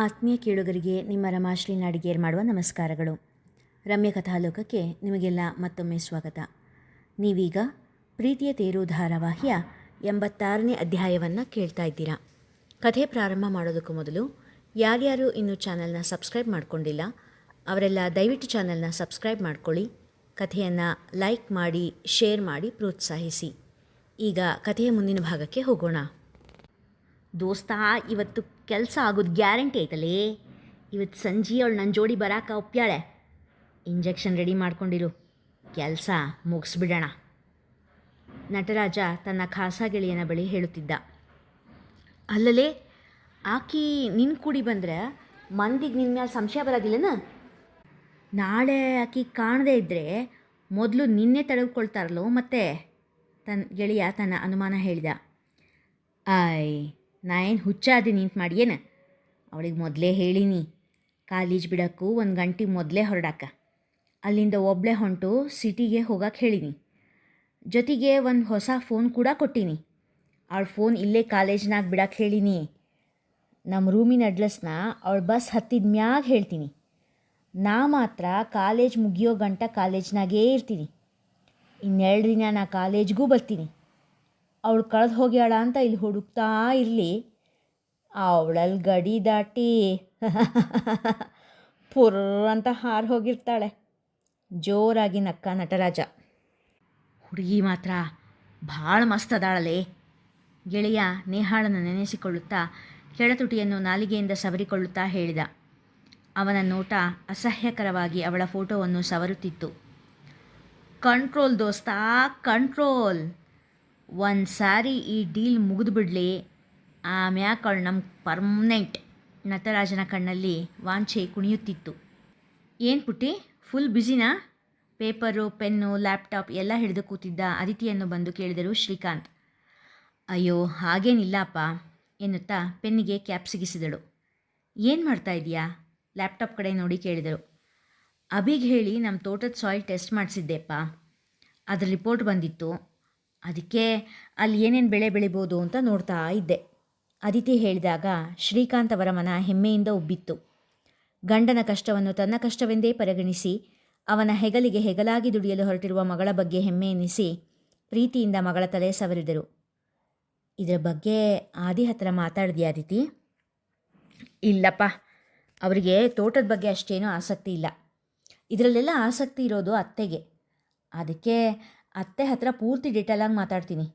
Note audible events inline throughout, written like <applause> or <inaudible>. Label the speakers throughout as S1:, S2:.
S1: ಆತ್ಮೀಯ ಕೇಳುಗರಿಗೆ ನಿಮ್ಮ ರಮಾಶ್ರೀ ನಾಡಿಗೇರ್ ಮಾಡುವ ನಮಸ್ಕಾರಗಳು. ರಮ್ಯ ಕಥಾಲೋಕಕ್ಕೆ ನಿಮಗೆಲ್ಲ ಮತ್ತೊಮ್ಮೆ ಸ್ವಾಗತ. ನೀವೀಗ ಪ್ರೀತಿಯ ತೇರು ಧಾರಾವಾಹಿಯ ಎಂಬತ್ತಾರನೇ ಅಧ್ಯಾಯವನ್ನು ಕೇಳ್ತಾ ಇದ್ದೀರಾ. ಕಥೆ ಪ್ರಾರಂಭ ಮಾಡೋದಕ್ಕೂ ಮೊದಲು ಯಾರ್ಯಾರು ಇನ್ನೂ ಚಾನಲ್ನ ಸಬ್ಸ್ಕ್ರೈಬ್ ಮಾಡಿಕೊಂಡಿಲ್ಲ, ಅವರೆಲ್ಲ ದಯವಿಟ್ಟು ಚಾನಲ್ನ ಸಬ್ಸ್ಕ್ರೈಬ್ ಮಾಡ್ಕೊಳ್ಳಿ, ಕಥೆಯನ್ನು ಲೈಕ್ ಮಾಡಿ, ಶೇರ್ ಮಾಡಿ ಪ್ರೋತ್ಸಾಹಿಸಿ. ಈಗ ಕಥೆಯ ಮುಂದಿನ ಭಾಗಕ್ಕೆ ಹೋಗೋಣ. ದೋಸ್ತ, ಇವತ್ತು ಕೆಲಸ ಆಗೋದು ಗ್ಯಾರಂಟಿ ಐತಲೇ? ಇವತ್ತು ಸಂಜೆ ಅವಳು ನನ್ನ ಜೋಡಿ ಬರಾಕ ಒಪ್ಪ್ಯಾಳೆ. Injection ready ಮಾಡ್ಕೊಂಡಿರು. ಕೆಲಸ ಮುಗಿಸ್ಬಿಡೋಣ. ನಟರಾಜ ತನ್ನ ಖಾಸಾ ಗೆಳೆಯನ ಬಳಿ ಹೇಳುತ್ತಿದ್ದ. ಅಲ್ಲಲೇ, ಆಕಿ ನಿನ್ನ ಕೂಡಿ ಬಂದ್ರೆ ಮಂದಿಗೆ ನಿನ್ನ ಮೇಲೆ ಸಂಶಯ ಬರೋದಿಲ್ಲನ? ನಾಳೆ ಆಕಿ ಕಾಣದೇ ಇದ್ದರೆ ಮೊದಲು ನಿನ್ನೆ ತಡೆದುಕೊಳ್ತಾರಲ್ಲೋ ಮತ್ತೆ? ತನ್ನ ಗೆಳೆಯ ತನ್ನ ಅನುಮಾನ ಹೇಳಿದ. ಆಯ್ ನಾ ಏನು ಹುಚ್ಚಾದಿ ನಿಂತು ಏನು? ಅವಳಿಗೆ ಮೊದಲೇ ಹೇಳೀನಿ, ಕಾಲೇಜ್ ಬಿಡೋಕ್ಕೂ ಒಂದು ಗಂಟೆ ಮೊದಲೇ ಹೊರಡಾಕ. ಅಲ್ಲಿಂದ ಒಬ್ಬಳೇ ಹೊಂಟು ಸಿಟಿಗೆ ಹೋಗಕ್ಕೆ ಹೇಳೀನಿ. ಜೊತೆಗೆ ಒಂದು ಹೊಸ ಫೋನ್ ಕೂಡ ಕೊಟ್ಟೀನಿ. ಅವಳ ಫೋನ್ ಇಲ್ಲೇ ಕಾಲೇಜ್ನಾಗ ಬಿಡಕ್ಕೆ ಹೇಳಿನಿ. ನಮ್ಮ ರೂಮಿನ ಅಡ್ರೆಸ್ನ ಅವಳ ಬಸ್ ಹತ್ತಿದ ಮ್ಯಾಗ ಹೇಳ್ತೀನಿ. ನಾ ಮಾತ್ರ ಕಾಲೇಜ್ ಮುಗಿಯೋ ಗಂಟ ಕಾಲೇಜ್ನಾಗೇ ಇರ್ತೀನಿ. ಇನ್ನೆರಡು ದಿನ ನಾ ಕಾಲೇಜ್ಗೂ ಬರ್ತೀನಿ. ಅವಳು ಕಳೆದು ಹೋಗ್ಯಾಳ ಅಂತ ಇಲ್ಲಿ ಹುಡುಕ್ತಾ ಇರಲಿ. ಅವಳಲ್ಲಿ ಗಡಿ ದಾಟಿ <laughs> ಪುರ ಅಂತ ಹಾರು ಹೋಗಿರ್ತಾಳೆ. ಜೋರಾಗಿ ನಕ್ಕ ನಟರಾಜ. ಹುಡುಗಿ ಮಾತ್ರ ಭಾಳ ಮಸ್ತ್ ಅದಾಳಲೆ. ಗೆಳೆಯ ನೇಹಾಳನ್ನು ನೆನೆಸಿಕೊಳ್ಳುತ್ತಾ ಕೆಳತುಟಿಯನ್ನು ನಾಲಿಗೆಯಿಂದ ಸವರಿಕೊಳ್ಳುತ್ತಾ ಹೇಳಿದ. ಅವನ ನೋಟ ಅಸಹ್ಯಕರವಾಗಿ ಅವಳ ಫೋಟೋವನ್ನು ಸವರುತ್ತಿತ್ತು. Control ದೋಸ್ತಾ, control! ಒಂದು ಸಾರಿ ಈ ಡೀಲ್ ಮುಗಿದ್ಬಿಡ್ಲಿ ಆಮ್ಯಾಕ ಅವಳು ನಮ್ಮ ಪರ್ಮನೆಂಟ್ ನಟರಾಜನ ಕಣ್ಣಲ್ಲಿ ವಾಂಛೆ ಕುಣಿಯುತ್ತಿತ್ತು. ಏನು ಪುಟ್ಟಿ? ಫುಲ್ ಬ್ಯುಸಿನಾ? ಪೇಪರು, ಪೆನ್ನು, ಲ್ಯಾಪ್ಟಾಪ್ ಎಲ್ಲ ಹಿಡಿದು ಕೂತಿದ್ದ ಅದಿತಿಯನ್ನು ಬಂದು ಕೇಳಿದರು ಶ್ರೀಕಾಂತ್. ಅಯ್ಯೋ, ಹಾಗೇನಿಲ್ಲಪ್ಪ ಎನ್ನುತ್ತಾ ಪೆನ್ನಿಗೆ ಕ್ಯಾಪ್ ಸಿಗಿಸಿದಳು. ಏನು ಮಾಡ್ತಾ ಇದೆಯಾ ಲ್ಯಾಪ್ಟಾಪ್ ಕಡೆ ನೋಡಿ ಕೇಳಿದರು. ಅಭಿಗೆ ಹೇಳಿ ನಮ್ಮ ತೋಟದ ಸಾಯಿಲ್ ಟೆಸ್ಟ್ ಮಾಡಿಸಿದ್ದೆಪ್ಪ. ಅದ್ರ ರಿಪೋರ್ಟ್ ಬಂದಿತ್ತು. ಅದಕ್ಕೆ ಅಲ್ಲಿ ಏನೇನು ಬೆಳೆ ಬೆಳಿಬೋದು ಅಂತ ನೋಡ್ತಾ ಇದ್ದೆ. ಅದಿತಿ ಹೇಳಿದಾಗ ಶ್ರೀಕಾಂತ್ ಅವರ ಮನ ಹೆಮ್ಮೆಯಿಂದ ಉಬ್ಬಿತ್ತು. ಗಂಡನ ಕಷ್ಟವನ್ನು ತನ್ನ ಕಷ್ಟವೆಂದೇ ಪರಿಗಣಿಸಿ, ಅವನ ಹೆಗಲಿಗೆ ಹೆಗಲಾಗಿ ದುಡಿಯಲು ಹೊರಟಿರುವ ಮಗಳ ಬಗ್ಗೆ ಹೆಮ್ಮೆ ಎನಿಸಿ ಪ್ರೀತಿಯಿಂದ ಮಗಳ ತಲೆ ಸವರಿದರು. ಇದರ ಬಗ್ಗೆ ಆದಿ ಹತ್ರ ಮಾತಾಡಿದ್ಯಾ ಅದಿತಿ? ಇಲ್ಲಪ್ಪ, ಅವರಿಗೆ ತೋಟದ ಬಗ್ಗೆ ಅಷ್ಟೇನೂ ಆಸಕ್ತಿ ಇಲ್ಲ. ಇದರಲ್ಲೆಲ್ಲ ಆಸಕ್ತಿ ಇರೋದು ಅತ್ತೆಗೆ. ಅದಕ್ಕೆ ಅತ್ತೆ ಹತ್ರ ಪೂರ್ತಿ ಡೀಟೇಲಾಗಿ ಮಾತಾಡ್ತೀನಿ.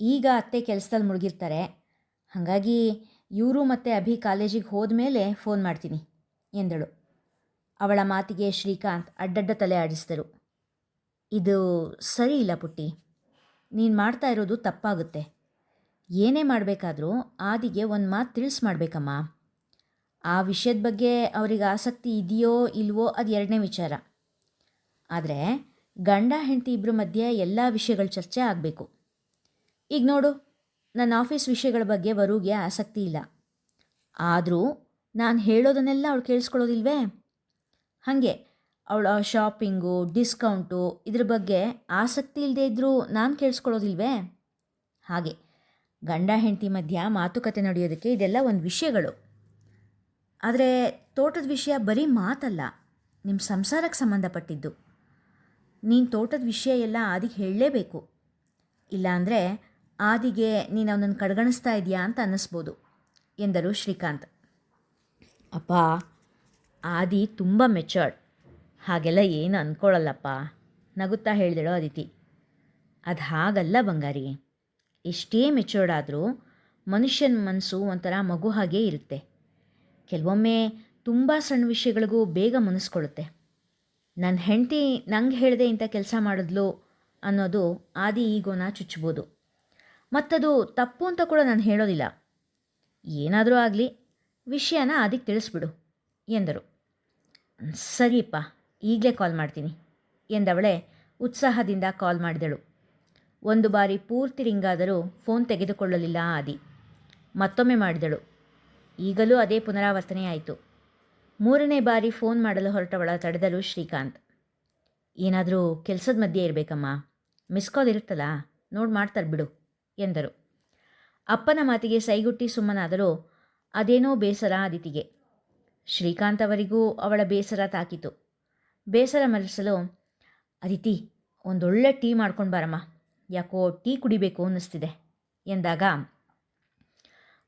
S1: ಈಗ ಅತ್ತೆ ಕೆಲಸದಲ್ಲಿ ಮುಳುಗಿರ್ತಾರೆ. ಹಾಗಾಗಿ ಇವರು ಮತ್ತು ಅಭಿ ಕಾಲೇಜಿಗೆ ಹೋದ ಮೇಲೆ ಫೋನ್ ಮಾಡ್ತೀನಿ, ಎಂದಳು. ಅವಳ ಮಾತಿಗೆ ಶ್ರೀಕಾಂತ್ ಅಡ್ಡಡ್ಡ ತಲೆ ಆಡಿಸಿದರು. ಇದು ಸರಿ ಇಲ್ಲ ಪುಟ್ಟಿ. ನೀನು ಮಾಡ್ತಾ ಇರೋದು ತಪ್ಪಾಗುತ್ತೆ. ಏನೇ ಮಾಡಬೇಕಾದ್ರೂ ಆದಿಗೆ ಒಂದು ಮಾತು ತಿಳಿಸ್ ಮಾಡಬೇಕಮ್ಮ ಆ ವಿಷಯದ ಬಗ್ಗೆ ಅವರಿಗೆ ಆಸಕ್ತಿ ಇದೆಯೋ ಇಲ್ವೋ ಅದು ಎರಡನೇ ವಿಚಾರ. ಆದರೆ ಗಂಡ, ಹೆಂಡತಿ ಇಬ್ಬರ ಮಧ್ಯೆ ಎಲ್ಲ ವಿಷಯಗಳ ಚರ್ಚೆ ಆಗಬೇಕು. ಈಗ ನೋಡು ನನ್ನ ಆಫೀಸ್ ವಿಷಯಗಳ ಬಗ್ಗೆ ವರುಗೆ ಆಸಕ್ತಿ ಇಲ್ಲ. ಆದರೂ ನಾನು ಹೇಳೋದನ್ನೆಲ್ಲ ಅವಳು ಕೇಳಿಸ್ಕೊಳ್ಳೋದಿಲ್ವೇ? ಹಾಗೆ, ಅವಳ ಶಾಪಿಂಗು ಡಿಸ್ಕೌಂಟು ಇದ್ರ ಬಗ್ಗೆ ಆಸಕ್ತಿ ಇಲ್ಲದೆ ಇದ್ದರೂ ನಾನು ಕೇಳಿಸ್ಕೊಳ್ಳೋದಿಲ್ವೇ? ಹಾಗೆ, ಗಂಡ, ಹೆಂಡತಿ ಮಧ್ಯ ಮಾತುಕತೆ ನಡೆಯೋದಕ್ಕೆ ಇದೆಲ್ಲ ಒಂದು ವಿಷಯಗಳು. ಆದರೆ ತೋಟದ ವಿಷಯ ಬರೀ ಮಾತಲ್ಲ ನಿಮ್ಮ ಸಂಸಾರಕ್ಕೆ ಸಂಬಂಧಪಟ್ಟಿದ್ದು. ನೀನು ತೋಟದ ವಿಷಯ ಎಲ್ಲ ಆದಿಗೆ ಹೇಳಲೇಬೇಕು. ಇಲ್ಲಾಂದರೆ ಆದಿಗೆ ನೀನು ಅವನನ್ನು ಕಡೆಗಣಿಸ್ತಾ ಇದೆಯಾ ಅಂತ ಅನ್ನಿಸ್ಬೋದು, ಎಂದರು ಶ್ರೀಕಾಂತ್. ಅಪ್ಪ, ಆದಿ ತುಂಬ ಮೆಚರ್ಡ್ ಹಾಗೆಲ್ಲ ಏನು ಅಂದ್ಕೊಳ್ಳಲ್ಲಪ್ಪ ನಗುತ್ತಾ ಹೇಳಿದಳು ಅದಿತಿ ಅದು ಹಾಗಲ್ಲ ಬಂಗಾರಿ. ಎಷ್ಟೇ ಮೆಚೂರ್ಡ್ ಆದರೂ ಮನುಷ್ಯನ ಮನಸ್ಸು ಒಂಥರ ಮಗು ಹಾಗೇ ಇರುತ್ತೆ. ಕೆಲವೊಮ್ಮೆ ತುಂಬ ಸಣ್ಣ ವಿಷಯಗಳಿಗೂ ಬೇಗ ಮುನಿಸ್ಕೊಳ್ಳುತ್ತೆ ನನ್ನ ಹೆಂಡತಿ ನಂಗೆ ಹೇಳಿದೆ ಇಂಥ ಕೆಲಸ ಮಾಡಿದ್ಲು ಅನ್ನೋದು ಆದಿ ಈಗೋನ ಚುಚ್ಚಬೋದು ಮತ್ತದು ತಪ್ಪು ಅಂತ ಕೂಡ ನಾನು ಹೇಳೋದಿಲ್ಲ. ಏನಾದರೂ ಆಗಲಿ, ವಿಷಯನ ಆದಿಗೆ ತಿಳಿಸ್ಬಿಡು, ಎಂದರು. ಸರಿಯಪ್ಪ, ಈಗಲೇ ಕಾಲ್ ಮಾಡ್ತೀನಿ, ಎಂದವಳೆ ಉತ್ಸಾಹದಿಂದ ಕಾಲ್ ಮಾಡಿದಳು. ಒಂದು ಬಾರಿ ಪೂರ್ತಿ ರಿಂಗಾದರೂ ಫೋನ್ ತೆಗೆದುಕೊಳ್ಳಲಿಲ್ಲ ಆದಿ. ಮತ್ತೊಮ್ಮೆ ಮಾಡಿದಳು. ಈಗಲೂ ಅದೇ ಪುನರಾವರ್ತನೆ ಆಯಿತು. ಮೂರನೇ ಬಾರಿ ಫೋನ್ ಮಾಡಲು ಹೊರಟವಳ ತಡೆದಲು ಶ್ರೀಕಾಂತ್. ಏನಾದರೂ ಕೆಲಸದ ಮಧ್ಯೆ ಇರಬೇಕಮ್ಮ. ಮಿಸ್ ಕಾಲ್ ಇರುತ್ತಲ್ಲ, ನೋಡಿ ಮಾಡ್ತಾರೆ ಬಿಡು, ಎಂದರು. ಅಪ್ಪನ ಮಾತಿಗೆ ಸೈಗುಟ್ಟಿ ಸುಮ್ಮನಾದರೂ, ಅದೇನೋ ಬೇಸರ ಅದಿತಿಗೆ. ಶ್ರೀಕಾಂತ್ ಅವರಿಗೂ ಅವಳ ಬೇಸರ ತಾಕಿತು. ಬೇಸರ ಮರೆಸಲು, ಅದಿತಿ, ಒಂದೊಳ್ಳೆ ಟೀ ಮಾಡ್ಕೊಂಡು ಬಾರಮ್ಮ. ಯಾಕೋ ಟೀ ಕುಡಿಬೇಕು ಅನ್ನಿಸ್ತಿದೆ, ಎಂದಾಗ,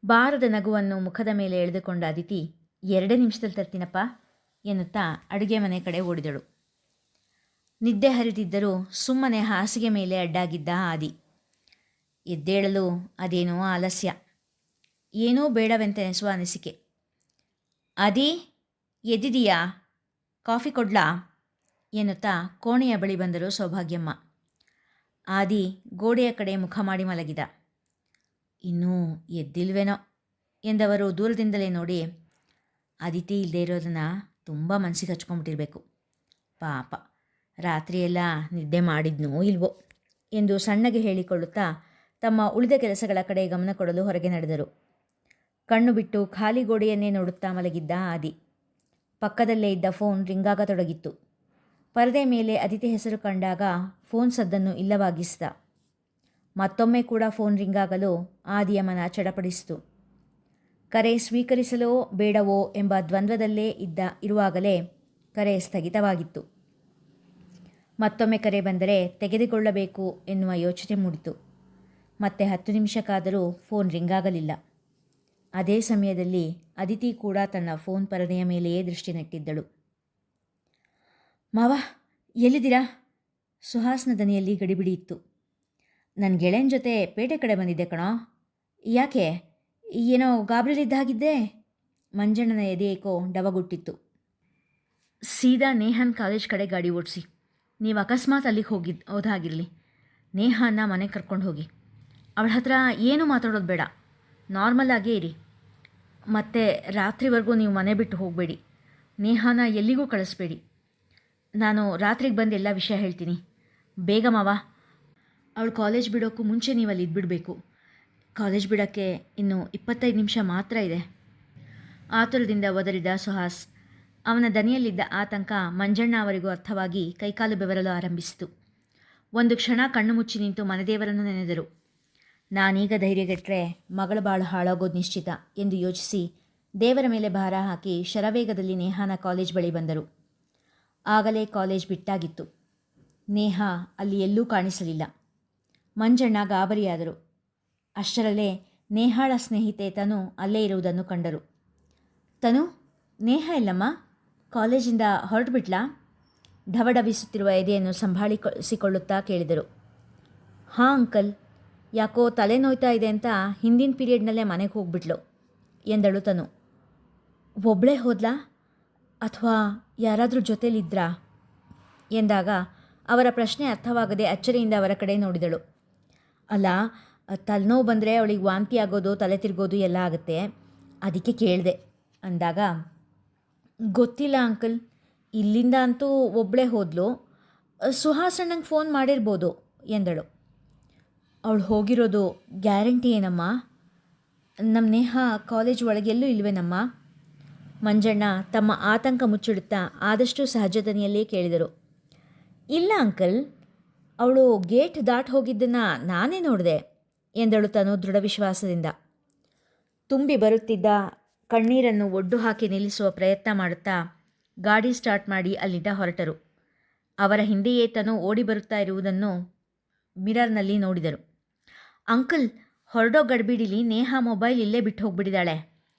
S1: ಬಾರದ ನಗುವನ್ನು ಮುಖದ ಮೇಲೆ ಎಳೆದುಕೊಂಡ ಅದಿತಿ ಎರಡೇ ನಿಮಿಷದಲ್ಲಿ ತರ್ತೀನಪ್ಪ, ಎನ್ನುತ್ತಾ ಅಡುಗೆ ಮನೆ ಕಡೆ ಓಡಿದಳು. ನಿದ್ದೆ ಹರಿದಿದ್ದರೂ ಸುಮ್ಮನೆ ಹಾಸಿಗೆ ಮೇಲೆ ಅಡ್ಡಾಗಿದ್ದ ಆದಿ. ಎದ್ದೇಳಲು ಅದೇನೋ ಆಲಸ್ಯ. ಏನೂ ಬೇಡವೆಂತೆನಿಸುವ ಅನಿಸಿಕೆ. ಆದಿ, ಎದ್ದಿದೀಯಾ? ಕಾಫಿ ಕೊಡ್ಲಾ? ಎನ್ನುತ್ತಾ ಕೋಣೆಯ ಬಳಿ ಬಂದರು ಸೌಭಾಗ್ಯಮ್ಮ. ಆದಿ ಗೋಡೆಯ ಕಡೆ ಮುಖ ಮಾಡಿ ಮಲಗಿದ. ಇನ್ನೂ ಎದ್ದಿಲ್ವೇನೋ? ಎಂದವರು ದೂರದಿಂದಲೇ ನೋಡಿ ಅದಿತಿ ಇಲ್ಲದೆ ಇರೋದನ್ನು ತುಂಬ ಮನಸ್ಸಿಗೆ ಹಚ್ಕೊಂಡ್ಬಿಟ್ಟಿರಬೇಕು ಪಾಪ. ರಾತ್ರಿಯೆಲ್ಲ ನಿದ್ದೆ ಮಾಡಿದ್ನೋ ಇಲ್ವೋ ಎಂದು ಸಣ್ಣಗೆ ಹೇಳಿಕೊಳ್ಳುತ್ತಾ ತಮ್ಮ ಉಳಿದ ಕೆಲಸಗಳ ಕಡೆ ಗಮನ ಕೊಡಲು ಹೊರಗೆ ನಡೆದರು. ಕಣ್ಣು ಬಿಟ್ಟು ಖಾಲಿ ಗೋಡೆಯನ್ನೇ ನೋಡುತ್ತಾ ಮಲಗಿದ್ದ ಆದಿ. ಪಕ್ಕದಲ್ಲೇ ಇದ್ದ ಫೋನ್ ರಿಂಗಾಗತೊಡಗಿತ್ತು ಪರದೆ ಮೇಲೆ ಅದಿತಿ ಹೆಸರು ಕಂಡಾಗ ಫೋನ್ ಸದ್ದನ್ನು ಇಲ್ಲವಾಗಿಸಿದ. ಮತ್ತೊಮ್ಮೆ ಕೂಡ ಫೋನ್ ರಿಂಗಾಗಲು ಆದಿಯ ಮನ ಚಡಪಡಿಸಿತು. ಕರೆ ಸ್ವೀಕರಿಸಲೋ ಬೇಡವೋ ಎಂಬ ದ್ವಂದ್ವದಲ್ಲೇ ಇದ್ದ ಇರುವಾಗಲೇ ಕರೆ ಸ್ಥಗಿತವಾಗಿತ್ತು. ಮತ್ತೊಮ್ಮೆ ಕರೆ ಬಂದರೆ ತೆಗೆದುಕೊಳ್ಳಬೇಕು ಎನ್ನುವ ಯೋಚನೆ ಮೂಡಿತು. ಮತ್ತೆ ಹತ್ತು ನಿಮಿಷಕ್ಕಾದರೂ ಫೋನ್ ರಿಂಗ್ ಆಗಲಿಲ್ಲ ಅದೇ ಸಮಯದಲ್ಲಿ ಅದಿತಿ ಕೂಡ ತನ್ನ ಫೋನ್ ಪರದೆಯ ಮೇಲೆಯೇ ದೃಷ್ಟಿ ನೆಟ್ಟಿದ್ದಳು ಮಾವ, ಎಲ್ಲಿದ್ದೀರಾ? ಸುಹಾಸ್ನ ದನಿಯಲ್ಲಿ ಗಡಿಬಿಡಿಯಿತ್ತು ನನ್ನ ಗೆಳೆಯನ ಜೊತೆ ಪೇಟೆ ಕಡೆ ಬಂದಿದ್ದೆ ಕಣೋ. ಯಾಕೆ? ಏನೋ ಗಾಬರಿಲಿದ್ದಾಗಿದ್ದೆ. ಮಂಜಣ್ಣನ ಎದೆ ಏಕೋ ಡವಗುಟ್ಟಿತ್ತು. ಸೀದಾ ನೇಹನ್ ಕಾಲೇಜ್ ಕಡೆ ಗಾಡಿ ಓಡಿಸಿ. ನೀವು ಅಕಸ್ಮಾತ್ ಅಲ್ಲಿಗೆ ಹೋಗಿದ್ದು ಹೋದಾಗಿರಲಿ. ನೇಹಾನ ಮನೆಗೆ ಕರ್ಕೊಂಡು ಹೋಗಿ. ಅವಳ ಹತ್ರ ಏನೂ ಮಾತಾಡೋದು ಬೇಡ. ನಾರ್ಮಲ್ ಆಗೇ ಇರಿ. ಮತ್ತು ರಾತ್ರಿವರೆಗೂ ನೀವು ಮನೆ ಬಿಟ್ಟು ಹೋಗಬೇಡಿ. ನೇಹಾನ ಎಲ್ಲಿಗೂ ಕಳಿಸ್ಬೇಡಿ. ನಾನು ರಾತ್ರಿಗೆ ಬಂದು ಎಲ್ಲ ವಿಷಯ ಹೇಳ್ತೀನಿ. ಬೇಗ ಮಾವ. ಅವಳು ಕಾಲೇಜ್ ಬಿಡೋಕ್ಕೂ ಮುಂಚೆ ನೀವು ಅಲ್ಲಿ ಇದ್ಬಿಡಬೇಕು. ಕಾಲೇಜ್ ಬಿಡೋಕ್ಕೆ ಇನ್ನು ಇಪ್ಪತ್ತೈದು ನಿಮಿಷ ಮಾತ್ರ ಇದೆ. ಆತುರದಿಂದ ಒದರಿದ ಸುಹಾಸ್, ಅವನ ದನಿಯಲ್ಲಿದ್ದ ಆತಂಕ ಮಂಜಣ್ಣ ಅವರಿಗೂ ಅರ್ಥವಾಗಿ ಕೈಕಾಲು ಬೆವರಲು ಆರಂಭಿಸಿತು. ಒಂದು ಕ್ಷಣ ಕಣ್ಣು ಮುಚ್ಚಿ ನಿಂತು ಮನೆದೇವರನ್ನು ನೆನೆದರು. ನಾನೀಗ ಧೈರ್ಯಗೆಟ್ಟರೆ ಮಗಳ ಬಾಳು ಹಾಳಾಗೋದು ನಿಶ್ಚಿತ ಎಂದು ಯೋಚಿಸಿ ದೇವರ ಮೇಲೆ ಭಾರ ಹಾಕಿ ಶರವೇಗದಲ್ಲಿ ನೇಹಾನ ಕಾಲೇಜ್ ಬಳಿ ಬಂದರು. ಆಗಲೇ ಕಾಲೇಜ್ ಬಿಟ್ಟಾಗಿತ್ತು. ನೇಹ ಅಲ್ಲಿ ಎಲ್ಲೂ ಕಾಣಿಸಲಿಲ್ಲ. ಮಂಜಣ್ಣ ಗಾಬರಿಯಾದರು. ಅಷ್ಟರಲ್ಲೇ ನೇಹಾಳ ಸ್ನೇಹಿತೆ ತನು ಅಲ್ಲೇ ಇರುವುದನ್ನು ಕಂಡರು. ತನು, ನೇಹ ಇಲ್ಲಮ್ಮ. ಕಾಲೇಜಿಂದ ಹೊರಟುಬಿಟ್ಲಾ ಢವಢವಿಸುತ್ತಿರುವ ಎದೆಯನ್ನು ಸಂಭಾಳಿಸಿಕೊಳ್ಳುತ್ತಾ ಕೇಳಿದರು. ಹಾಂ, ಅಂಕಲ್. ಯಾಕೋ ತಲೆ ನೋಯ್ತಾ ಇದೆ ಅಂತ ಹಿಂದಿನ ಪೀರಿಯಡ್ನಲ್ಲೇ ಮನೆಗೆ ಹೋಗ್ಬಿಟ್ಲು, ಎಂದಳು ತನು. ಒಬ್ಬಳೇ ಹೋದ್ಲಾ? ಅಥವಾ ಯಾರಾದರೂ ಜೊತೆಲಿದ್ರಾ? ಎಂದಾಗ ಅವರ ಪ್ರಶ್ನೆ ಅರ್ಥವಾಗದೆ ಅಚ್ಚರಿಯಿಂದ ಅವರ ಕಡೆ ನೋಡಿದಳು. ಅಲ್ಲ ತಲೆನೋವು ಬಂದರೆ ಅವಳಿಗೆ ವಾಂತಿ ಆಗೋದು, ತಲೆ ತಿರ್ಗೋದು ಎಲ್ಲ ಆಗುತ್ತೆ. ಅದಕ್ಕೆ ಕೇಳಿದೆ. ಅಂದಾಗ, ಗೊತ್ತಿಲ್ಲ ಅಂಕಲ್, ಇಲ್ಲಿಂದ ಅಂತೂ ಒಬ್ಬಳೇ ಹೋದ್ಲು. ಸುಹಾಸಣ್ಣಂಗೆ ಫೋನ್ ಮಾಡಿರ್ಬೋದು, ಎಂದಳು. ಅವಳು ಹೋಗಿರೋದು ಗ್ಯಾರಂಟಿ ಏನಮ್ಮ? ನಮ್ಮ ನೇಹ ಕಾಲೇಜ್ ಒಳಗೆಲ್ಲೂ ಇಲ್ವೇನಮ್ಮ? ಮಂಜಣ್ಣ ತಮ್ಮ ಆತಂಕ ಮುಚ್ಚಿಡುತ್ತಾ ಆದಷ್ಟು ಸಹಜದನಿಯಲ್ಲೇ ಕೇಳಿದರು. ಇಲ್ಲ ಅಂಕಲ್, ಅವಳು ಗೇಟ್ ದಾಟ್ ಹೋಗಿದ್ದನ್ನು ನಾನೇ ನೋಡಿದೆ. ಎಂದಳು ತಾನು ದೃಢ ವಿಶ್ವಾಸದಿಂದ ತುಂಬಿ ಬರುತ್ತಿದ್ದ ಕಣ್ಣೀರನ್ನು ಒಡ್ಡು ಹಾಕಿ ನಿಲ್ಲಿಸುವ ಪ್ರಯತ್ನ ಮಾಡುತ್ತಾ ಗಾಡಿ ಸ್ಟಾರ್ಟ್ ಮಾಡಿ ಅಲ್ಲಿಂದ ಹೊರಟರು. ಅವರ ಹಿಂದೆಯೇ ತಾನು ಓಡಿ ಬರುತ್ತಾ ಇರುವುದನ್ನು ಮಿರರ್ನಲ್ಲಿ ನೋಡಿದರು. ಅಂಕಲ್, ಹೊರಡೋ ಗಡ್ಬಿಡಿಲಿ ನೇಹ ಮೊಬೈಲ್ ಇಲ್ಲೇ ಬಿಟ್ಟು ಹೋಗ್ಬಿಟ್ಟಿದ್ದಾಳೆ.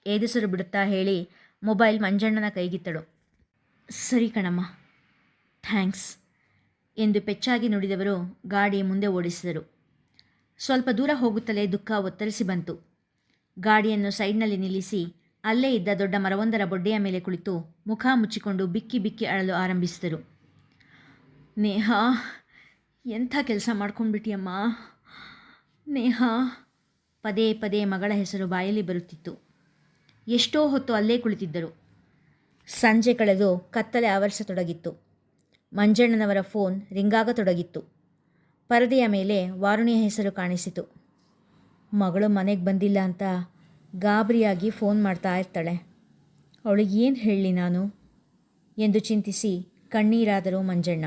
S1: ಏದಿಸರು ಬಿಡುತ್ತಾ ಹೇಳಿ ಮೊಬೈಲ್ ಮಂಜಣ್ಣನ ಕೈಗಿತ್ತಳು. ಸರಿ ಕಣಮ್ಮ, ಥ್ಯಾಂಕ್ಸ್ ಎಂದು ಪೆಚ್ಚಾಗಿ ನುಡಿದವರು ಗಾಡಿ ಮುಂದೆ ಓಡಿಸಿದರು. ಸ್ವಲ್ಪ ದೂರ ಹೋಗುತ್ತಲೇ ದುಃಖ ಒತ್ತರಿಸಿ ಬಂತು. ಗಾಡಿಯನ್ನು ಸೈಡ್ನಲ್ಲಿ ನಿಲ್ಲಿಸಿ ಅಲ್ಲೇ ಇದ್ದ ದೊಡ್ಡ ಮರವೊಂದರ ಬೊಡ್ಡೆಯ ಮೇಲೆ ಕುಳಿತು ಮುಖ ಮುಚ್ಚಿಕೊಂಡು ಬಿಕ್ಕಿ ಬಿಕ್ಕಿ ಅಳಲು ಆರಂಭಿಸಿದರು. ನೇಹ, ಎಂಥ ಕೆಲಸ ಮಾಡ್ಕೊಂಡ್ಬಿಟ್ಟಿಯಮ್ಮ? ನೇಹ, ಪದೇ ಪದೇ ಮಗಳ ಹೆಸರು ಬಾಯಲ್ಲಿ ಬರುತ್ತಿತ್ತು. ಎಷ್ಟೋ ಹೊತ್ತು ಅಲ್ಲೇ ಕುಳಿತಿದ್ದರು. ಸಂಜೆ ಕಳೆದು ಕತ್ತಲೆ ಆವರಿಸತೊಡಗಿತ್ತು. ಮಂಜಣ್ಣನವರ ಫೋನ್ ರಿಂಗಾಗತೊಡಗಿತ್ತು. ಪರದೆಯ ಮೇಲೆ ವಾರುಣಿಯ ಹೆಸರು ಕಾಣಿಸಿತು. ಮಗಳು ಮನೆಗೆ ಬಂದಿಲ್ಲ ಅಂತ ಗಾಬರಿಯಾಗಿ ಫೋನ್ ಮಾಡ್ತಾ ಇರ್ತಾಳೆ. ಅವಳಿಗೆ ಏನು ಹೇಳಲಿ ನಾನು? ಎಂದು ಚಿಂತಿಸಿ ಕಣ್ಣೀರಾದರು ಮಂಜಣ್ಣ.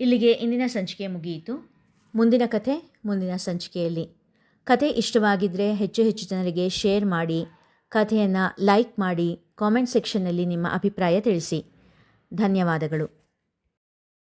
S1: ಇಲ್ಲಿಗೆ ಇಂದಿನ ಸಂಚಿಕೆ ಮುಗಿಯಿತು. ಮುಂದಿನ ಕಥೆ ಮುಂದಿನ ಸಂಚಿಕೆಯಲ್ಲಿ. ಕತೆ ಇಷ್ಟವಾಗಿದ್ದರೆ ಹೆಚ್ಚು ಹೆಚ್ಚು ಜನರಿಗೆ ಶೇರ್ ಮಾಡಿ, ಕಥೆಯನ್ನು ಲೈಕ್ ಮಾಡಿ, ಕಾಮೆಂಟ್ ಸೆಕ್ಷನ್ನಲ್ಲಿ ನಿಮ್ಮ ಅಭಿಪ್ರಾಯ ತಿಳಿಸಿ. ಧನ್ಯವಾದಗಳು.